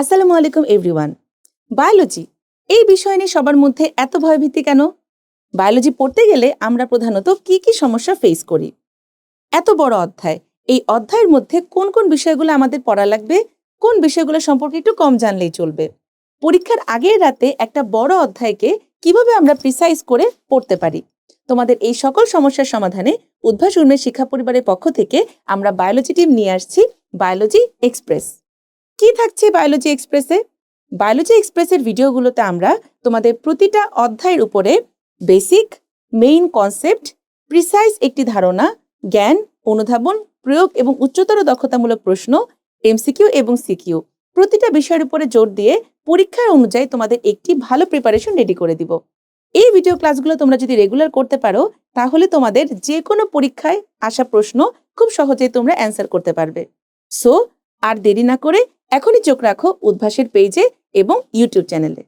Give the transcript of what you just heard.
আসসালামু আলাইকুম everyone biology এই বিষয় নিয়ে সবার মধ্যে এত ভয়ভীতি কেন? বায়োলজি পড়তে গেলে আমরা প্রধানত কি কি সমস্যা ফেস করি? এত বড় অধ্যায়, এই অধ্যায়ের মধ্যে কোন কোন বিষয়গুলো আমাদের পড়া লাগবে? কোন বিষয়গুলো সম্পর্কে একটু কম জানলেই চলবে? পরীক্ষার আগের রাতে একটা বড় অধ্যায়কে কীভাবে আমরা প্রিসাইজ করে পড়তে পারি? তোমাদের এই সকল সমস্যার সমাধানে উদ্ভাস উন্মেষ শিক্ষা পরিবারের পক্ষ থেকে আমরা বায়োলজি টিম নিয়ে আসছি বায়োলজি এক্সপ্রেস কি থাকছে বায়োলজি এক্সপ্রেসে বায়োলজি এক্সপ্রেসের ভিডিওগুলোতে আমরা তোমাদের প্রতিটা অধ্যায়ের উপরে বেসিক মেইন কনসেপ্ট প্রিসাইজ একটি ধারণা, জ্ঞান, অনুধাবন, প্রয়োগ এবং উচ্চতর দক্ষতামূলক প্রশ্ন এমসিকিউ এবং সিকিউ প্রতিটা বিষয়ের উপরে জোর দিয়ে পরীক্ষার অনুযায়ী তোমাদের একটি ভালো প্রিপারেশন রেডি করে দিব। এই ভিডিও ক্লাসগুলো তোমরা যদি রেগুলার করতে পারো, তাহলে তোমাদের যে কোনো পরীক্ষায় আসা প্রশ্ন খুব সহজেই তোমরা অ্যান্সার করতে পারবে। সো আর দেরি না করে এখনই চোখ রাখো উদ্ভাসের পেজে এবং ইউটিউব চ্যানেলে।